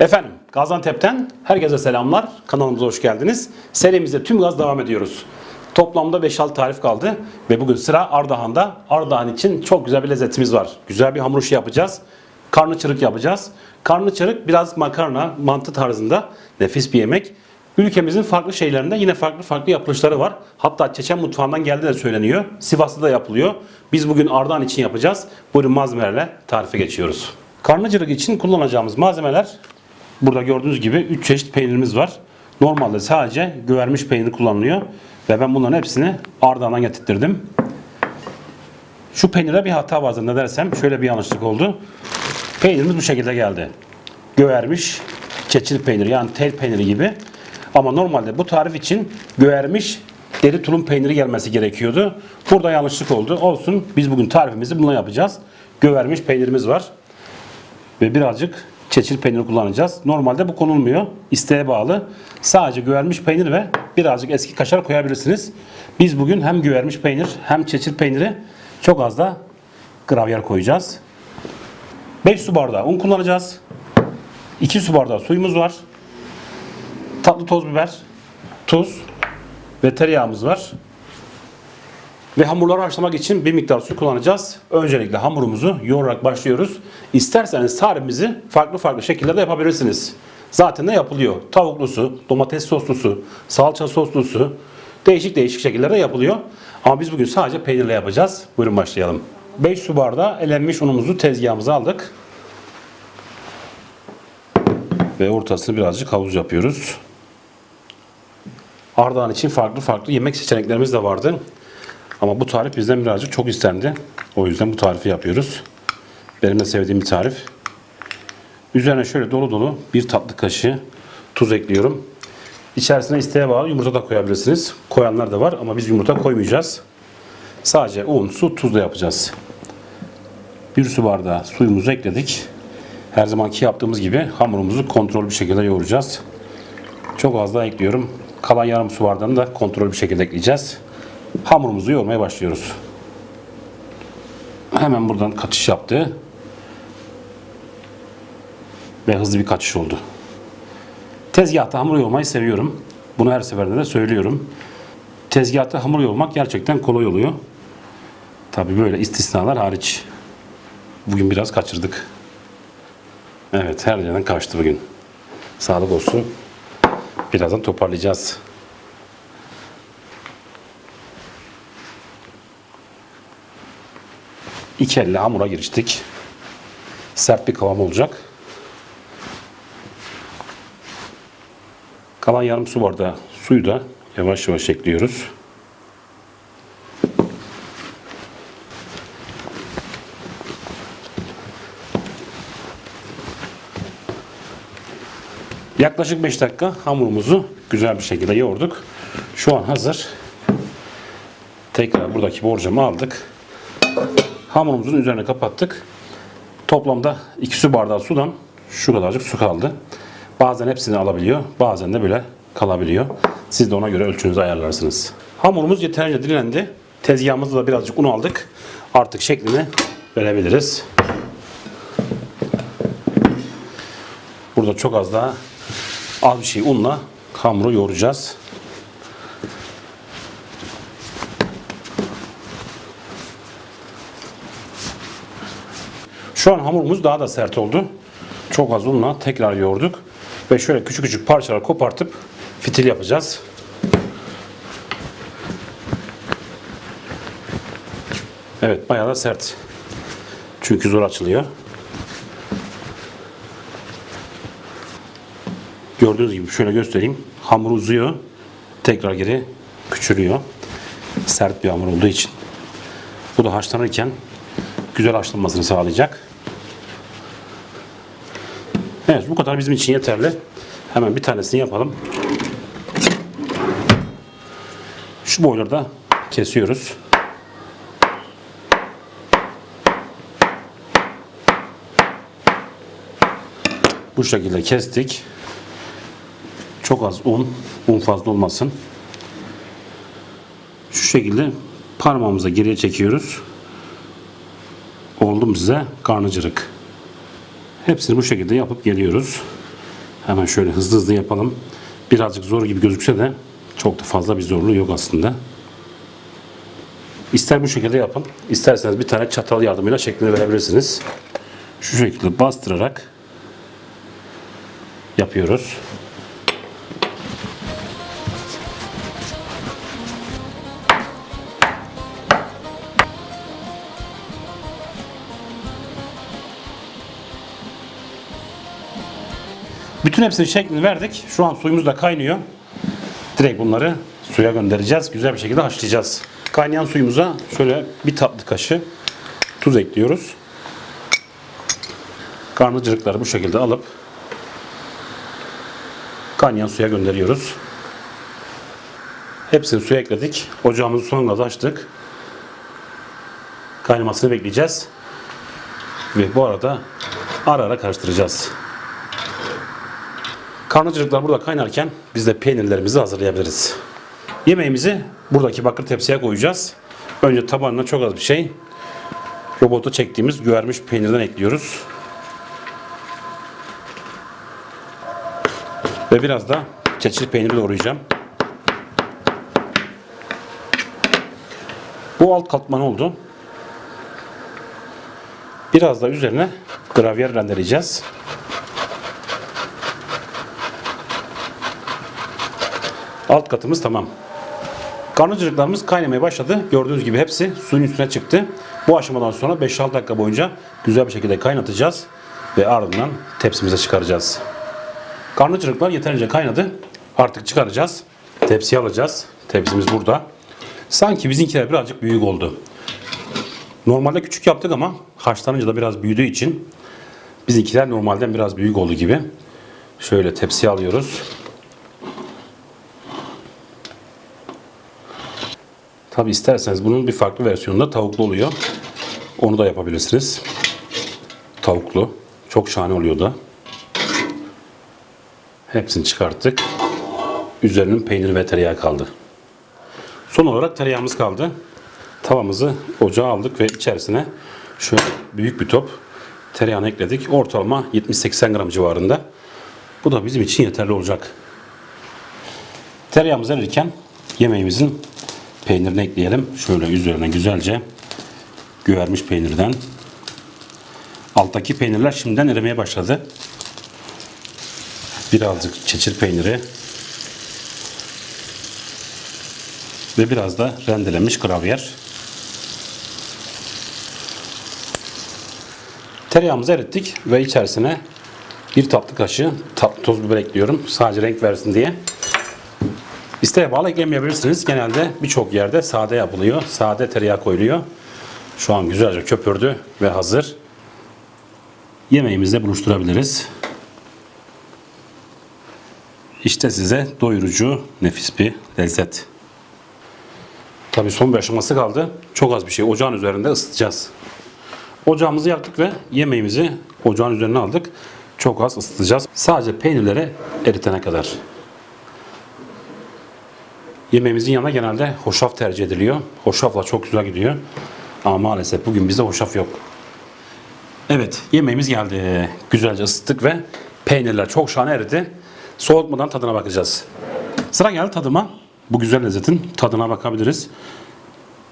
Efendim Gaziantep'ten herkese selamlar. Kanalımıza hoş geldiniz. Serimizde tüm gaz devam ediyoruz. Toplamda 5-6 tarif kaldı ve bugün sıra Ardahan'da. Ardahan için çok güzel bir lezzetimiz var. Güzel bir hamur işi yapacağız. Karnı çırık yapacağız. Karnı çırık biraz makarna, mantı tarzında nefis bir yemek. Ülkemizin farklı şeylerinde yine farklı farklı yapılışları var. Hatta Çeçen mutfağından geldi de söyleniyor. Sivas'ta da yapılıyor. Biz bugün Ardahan için yapacağız. Buyurun malzemelerle tarife geçiyoruz. Karnıcılık için kullanacağımız malzemeler burada gördüğünüz gibi 3 çeşit peynirimiz var. Normalde sadece gövermiş peyniri kullanılıyor. Ve ben bunların hepsini Ardahan'dan getirttirdim. Şu peynire bir hata vardı ne dersem şöyle bir yanlışlık oldu. Peynirimiz bu şekilde geldi. Göğermiş çeçil peyniri yani tel peyniri gibi. Ama normalde bu tarif için göğermiş deri tulum peyniri gelmesi gerekiyordu. Burada yanlışlık oldu. Olsun biz bugün tarifimizi bununla yapacağız. Göğermiş peynirimiz var. Ve birazcık çeçil peyniri kullanacağız. Normalde bu konulmuyor. İsteğe bağlı. Sadece göğermiş peynir ve birazcık eski kaşar koyabilirsiniz. Biz bugün hem göğermiş peynir hem çeçil peyniri çok az da gravyer koyacağız. 5 su bardağı un kullanacağız. 2 su bardağı suyumuz var. Tatlı toz biber, tuz ve tereyağımız var. Ve hamurları haşlamak için bir miktar su kullanacağız. Öncelikle hamurumuzu yoğurarak başlıyoruz. İsterseniz tarifimizi farklı farklı şekillerde yapabilirsiniz. Zaten de yapılıyor. Tavuklusu, domates soslusu, salça soslusu değişik değişik şekillerde yapılıyor. Ama biz bugün sadece peynirle yapacağız. Buyurun başlayalım. 5 su bardağı elenmiş unumuzu tezgahımıza aldık. Ve ortasını birazcık havuz yapıyoruz. Ardahan için farklı farklı yemek seçeneklerimiz de vardı. Ama bu tarif bizden birazcık çok istendi. O yüzden bu tarifi yapıyoruz. Benim de sevdiğim bir tarif. Üzerine şöyle dolu dolu bir tatlı kaşığı tuz ekliyorum. İçerisine isteğe bağlı yumurta da koyabilirsiniz. Koyanlar da var ama biz yumurta koymayacağız. Sadece un, su, tuzla yapacağız. Bir su bardağı suyumuzu ekledik. Her zamanki yaptığımız gibi hamurumuzu kontrol bir şekilde yoğuracağız. Çok az daha ekliyorum. Kalan yarım su bardağını da kontrol bir şekilde ekleyeceğiz. Hamurumuzu yoğurmaya başlıyoruz. Hemen buradan kaçış yaptı. Ve hızlı bir kaçış oldu. Tezgahta hamur yoğurmayı seviyorum. Bunu her seferinde de söylüyorum. Tezgahta hamur yoğurmak gerçekten kolay oluyor. Tabi böyle istisnalar hariç. Bugün biraz kaçırdık. Evet her yerden kaçtı bugün. Sağlık olsun. Birazdan toparlayacağız. İki elle hamura giriştik. Sert bir kıvam olacak. Kalan yarım su bardağı suyu da yavaş yavaş ekliyoruz. Yaklaşık 5 dakika hamurumuzu güzel bir şekilde yoğurduk. Şu an hazır. Tekrar buradaki borcamı aldık. Hamurumuzun üzerine kapattık. Toplamda 2 su bardağı sudan şu kadarcık su kaldı. Bazen hepsini alabiliyor, bazen de böyle kalabiliyor. Siz de ona göre ölçünüzü ayarlarsınız. Hamurumuz yeterince dinlendi. Tezgahımızda da birazcık un aldık. Artık şeklini verebiliriz. Burada çok az daha az bir şey unla hamuru yoğuracağız. Şu an hamurumuz daha da sert oldu. Çok az unla tekrar yoğurduk. Ve şöyle küçük küçük parçalar kopartıp fitil yapacağız. Evet bayağı da sert. Çünkü zor açılıyor. Gördüğünüz gibi şöyle göstereyim. Hamur uzuyor. Tekrar geri küçülüyor. Sert bir hamur olduğu için. Bu da haşlanırken güzel haşlanmasını sağlayacak. Evet bu kadar bizim için yeterli. Hemen bir tanesini yapalım. Şu boyları da kesiyoruz. Bu şekilde kestik. Çok az un, un fazla olmasın. Şu şekilde parmağımıza geriye çekiyoruz. Oldu mu size karnıcırık. Hepsini bu şekilde yapıp geliyoruz. Hemen şöyle hızlı hızlı yapalım. Birazcık zor gibi gözükse de çok da fazla bir zorluğu yok aslında. İster bu şekilde yapın, isterseniz bir tane çatal yardımıyla şeklini verebilirsiniz. Şu şekilde bastırarak yapıyoruz. Bütün hepsinin şeklini verdik. Şu an suyumuz da kaynıyor. Direkt bunları suya göndereceğiz. Güzel bir şekilde haşlayacağız. Kaynayan suyumuza şöyle bir tatlı kaşığı tuz ekliyoruz. Karnıcılıkları bu şekilde alıp kaynayan suya gönderiyoruz. Hepsini suya ekledik. Ocağımızı son gaz açtık. Kaynamasını bekleyeceğiz. Ve bu arada ara ara karıştıracağız. Karnıcılıklar burada kaynarken biz de peynirlerimizi hazırlayabiliriz. Yemeğimizi buradaki bakır tepsiye koyacağız. Önce tabağına çok az bir şey robota çektiğimiz güvermiş peynirden ekliyoruz. Ve biraz da çeçil peyniri doğrayacağım. Bu alt katman oldu. Biraz da üzerine gravyer rendeleyeceğiz. Alt katımız tamam. Karnıcılıklarımız kaynamaya başladı. Gördüğünüz gibi hepsi suyun üstüne çıktı. Bu aşamadan sonra 5-6 dakika boyunca güzel bir şekilde kaynatacağız. Ve ardından tepsimize çıkaracağız. Karnıcılıklar yeterince kaynadı. Artık çıkaracağız. Tepsiye alacağız. Tepsimiz burada. Sanki bizimkiler birazcık büyük oldu. Normalde küçük yaptık ama haşlanınca da biraz büyüdüğü için bizimkiler normalden biraz büyük oldu gibi. Şöyle tepsiye alıyoruz. Tabi isterseniz bunun bir farklı versiyonunda tavuklu oluyor. Onu da yapabilirsiniz. Tavuklu. Çok şahane oluyor da. Hepsini çıkarttık. Üzerinin peyniri ve tereyağı kaldı. Son olarak tereyağımız kaldı. Tavamızı ocağa aldık ve içerisine şöyle büyük bir top tereyağını ekledik. Ortalama 70-80 gram civarında. Bu da bizim için yeterli olacak. Tereyağımız erirken yemeğimizin peynirini ekleyelim. Şöyle üzerine güzelce güvermiş peynirden. Alttaki peynirler şimdiden erimeye başladı. Birazcık çeçil peyniri ve biraz da rendelenmiş gravyer. Tereyağımızı erittik ve içerisine bir tatlı kaşığı tatlı toz biber ekliyorum. Sadece renk versin diye. İsteğe bağlı eklemeyebilirsiniz. Genelde birçok yerde sade yapılıyor. Sade tereyağı koyuluyor. Şu an güzelce köpürdü ve hazır. Yemeğimizle buluşturabiliriz. İşte size doyurucu, nefis bir lezzet. Tabii son bir aşaması kaldı. Çok az bir şey. Ocağın üzerinde ısıtacağız. Ocağımızı yaktık ve yemeğimizi ocağın üzerine aldık. Çok az ısıtacağız. Sadece peynirleri eritene kadar. Yemeğimizin yanına genelde hoşaf tercih ediliyor. Hoşafla çok güzel gidiyor. Ama maalesef bugün bizde hoşaf yok. Evet yemeğimiz geldi. Güzelce ısıttık ve peynirler çok şahane eridi. Soğutmadan tadına bakacağız. Sıra geldi tadıma. Bu güzel lezzetin tadına bakabiliriz.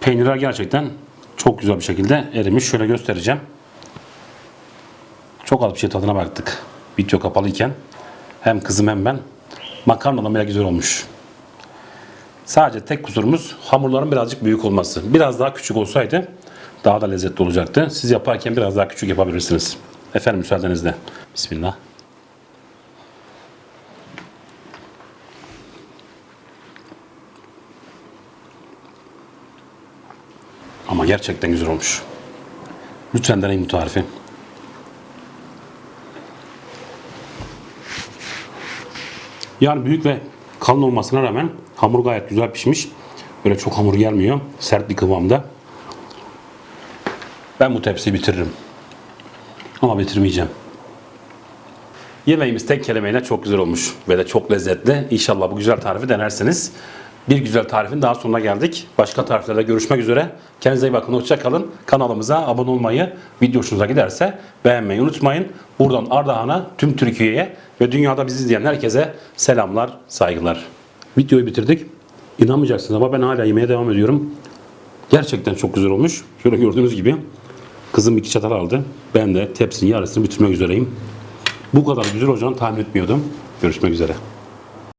Peynirler gerçekten çok güzel bir şekilde erimiş. Şöyle göstereceğim. Çok az bir şey tadına baktık. Video kapalıyken. Hem kızım hem ben. Makarnadan bile güzel olmuş. Sadece tek kusurumuz hamurların birazcık büyük olması. Biraz daha küçük olsaydı daha da lezzetli olacaktı. Siz yaparken biraz daha küçük yapabilirsiniz. Efendim müsaadenizle. Bismillah. Ama gerçekten güzel olmuş. Lütfen deneyin bu tarifi. Yani büyük ve kalın olmasına rağmen hamur gayet güzel pişmiş. Böyle çok hamur gelmiyor. Sert bir kıvamda. Ben bu tepsiyi bitiririm. Ama bitirmeyeceğim. Yemeğimiz tek kelimeyle çok güzel olmuş ve de çok lezzetli. İnşallah bu güzel tarifi denersiniz. Bir güzel tarifin daha sonuna geldik. Başka tariflerde görüşmek üzere. Kendinize iyi bakın. Hoşça kalın. Kanalımıza abone olmayı, video hoşunuza giderse beğenmeyi unutmayın. Buradan Ardahan'a, tüm Türkiye'ye ve dünyada bizi izleyen herkese selamlar, saygılar. Videoyu bitirdik. İnanmayacaksınız ama ben hala yemeye devam ediyorum. Gerçekten çok güzel olmuş. Şöyle gördüğünüz gibi kızım iki çatal aldı. Ben de tepsinin yarısını bitirmek üzereyim. Bu kadar güzel olacağını tahmin etmiyordum. Görüşmek üzere.